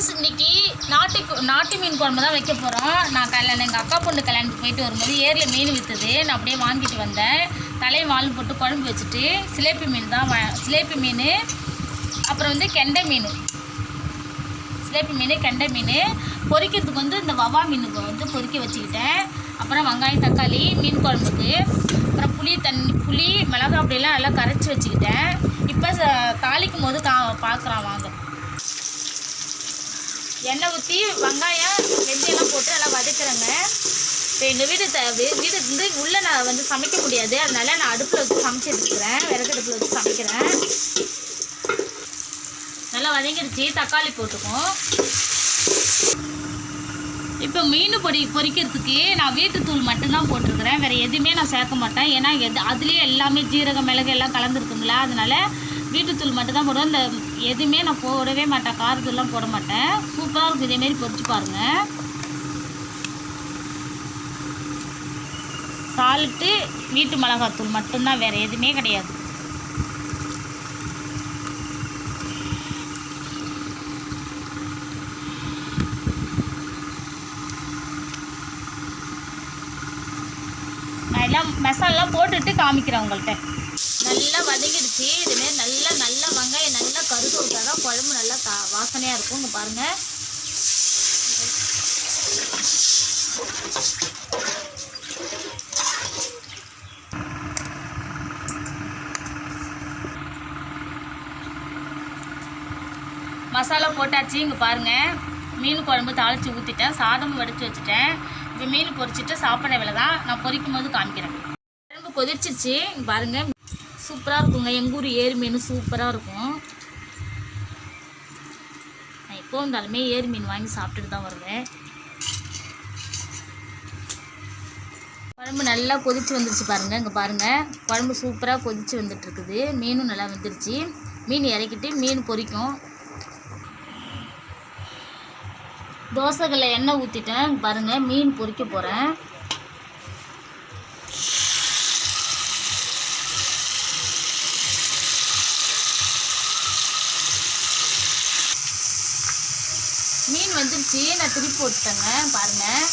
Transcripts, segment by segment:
Friends இன்னைக்கு நாட்டு நாட்டு மீன் குழம்பு தான் வைக்க போகிறோம் நான் கல்யாணம் எங்கள் அக்கா பொண்ணு கல்யாணத்துக்கு போயிட்டு வரும்போது ஏரியில் மீன் விற்றுது நான் அப்படியே வாங்கிட்டு வந்தேன். தலையை வாழும் போட்டு குழம்பு வச்சுட்டு சிலேப்பி மீன் தான் வா சிலேப்பி மீன் அப்புறம் வந்து கெண்டை மீன். சிலேப்பி மீன் கெண்டை மீன். பொரிக்கிறதுக்கு வந்து இந்த வவா மீனுக்கு வந்து பொறுக்கி வச்சுக்கிட்டேன். அப்புறம் வெங்காயம் தக்காளி மீன் குழம்புக்கு. அப்புறம் புளி தண்ணி புளி மிளகா அப்படிலாம் நல்லா கரைச்சி வச்சுக்கிட்டேன். இப்போ ச- தாளிக்கும் போது கா பார்க்குறான் வாங்க. எண்ணெய் ஊற்றி வெங்காயம் வெந்தயெல்லாம் போட்டு நல்லா வதக்குறேங்க. இப்போ எங்கள் வீடு த வீடு வந்து உள்ளே நான் வந்து சமைக்க முடியாது. அதனால நான் அடுப்பில் வச்சு சமைச்சிருக்கிறேன் விறகு அடுப்பில் வச்சு சமைக்கிறேன். நல்லா வதங்கிடுச்சு தக்காளி போட்டுக்கும் இப்போ மீன் பொடி பொரிக்கிறதுக்கு நான் வீட்டுத்தூள் மட்டும்தான் போட்டிருக்கிறேன். வேறு எதுவுமே நான் சேர்க்க மாட்டேன். ஏன்னா எது அதுலேயே எல்லாமே ஜீரகம் மிளகு எல்லாம் கலந்துருக்குங்களா? அதனால வீட்டுத்தூள் மட்டும்தான் போடுவேன் இந்த எதுவுமே நான் போடவே மாட்டேன். காரத்தூள்லாம் போட மாட்டேன். சூப்பராக இருக்கும் இதேமாரி பொறிச்சு பாருங்கள் சால்ட்டு வீட்டு மிளகாத்தூள் மட்டும்தான் வேறு எதுவுமே கிடையாது. எல்லாம் மசாலாலாம் போட்டுட்டு காமிக்கிறேன் உங்கள்கிட்ட. நல்லா வதங்கிடுச்சு. இதுமாரி நல்லா நல்லா வெங்காயம் நல்லா கருக விட்டா தான் குழம்பு நல்லா கா வாசனையாக இருக்கும். இங்கே பாருங்கள் மசாலா போட்டாச்சு. இங்கே பாருங்கள் மீன் குழம்பு தாளித்து ஊற்றிட்டேன் சாதம் வடித்து வச்சுட்டேன். இப்போ மீன் பொரிச்சிட்டு சாப்பிட்ற வேலை தான் நான் பொரிக்கும் போது காமிக்கிறேன். குழம்பு கொதிச்சிருச்சு பாருங்கள் பாருங்க. சூப்பராக இருக்குங்க. எங்கள் ஊர் ஏரி மீன் சூப்பராக இருக்கும். நான் எப்போ இருந்தாலுமே ஏரி மீன் வாங்கி சாப்பிட்டுட்டு தான் வருவேன். குழம்பு நல்லா கொதிச்சு வந்துருச்சு பாருங்க. இங்கே பாருங்க. குழம்பு சூப்பராக கொதிச்சு வந்துட்டு இருக்குது. மீனும் நல்லா வந்துருச்சு. மீன் இறக்கிட்டு மீன் பொரிக்கும். தோசைகளில் எண்ணெய் ஊற்றிட்டேன் பாருங்கள் மீன் பொறிக்க போகிறேன் மீன் வந்துருச்சு நான் திருப்பி போட்டுட்டேங்க பாருங்கள்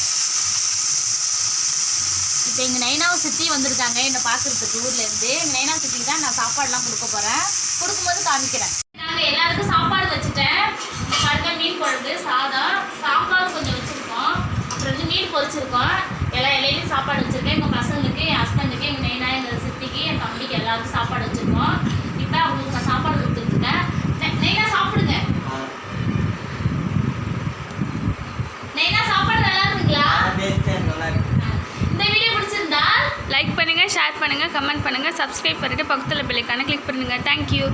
இப்போ எங்கள் நைனாவை சுற்றி வந்திருக்காங்க என்னை பார்க்குறதுக்கு ஊர்லேருந்து எங்கள் நைனா சித்திக்கு தான் நான் சாப்பாடெலாம் கொடுக்க போகிறேன் கொடுக்கும்போது காமிக்கிறேன். மீன் பொரிச்சிருக்கோம் எல்லா இலையிலையும் சாப்பாடு வச்சுருக்கேன். எங்கள் பசங்களுக்கு என் ஹஸ்பண்டுக்கு எங்கள் நைனா எங்கள் சித்திக்கு என் தம்பிக்கு எல்லாருக்கும் சாப்பாடு வச்சுருக்கோம். இப்போ அவங்களுக்கு நான் சாப்பாடு கொடுத்துட்ருக்கேன் நெ- நைனா சாப்பிடுங்க. நைனா சாப்பாடு நல்லா இருக்குங்களா? இந்த வீடியோ பிடிச்சிருந்தா லைக் பண்ணுங்கள் ஷேர் பண்ணுங்கள் கமெண்ட் பண்ணுங்கள் சப்ஸ்கிரைப் பண்ணிட்டு பக்கத்தில் பெல்லைக்கான கிளிக் பண்ணுங்கள் தேங்க்யூ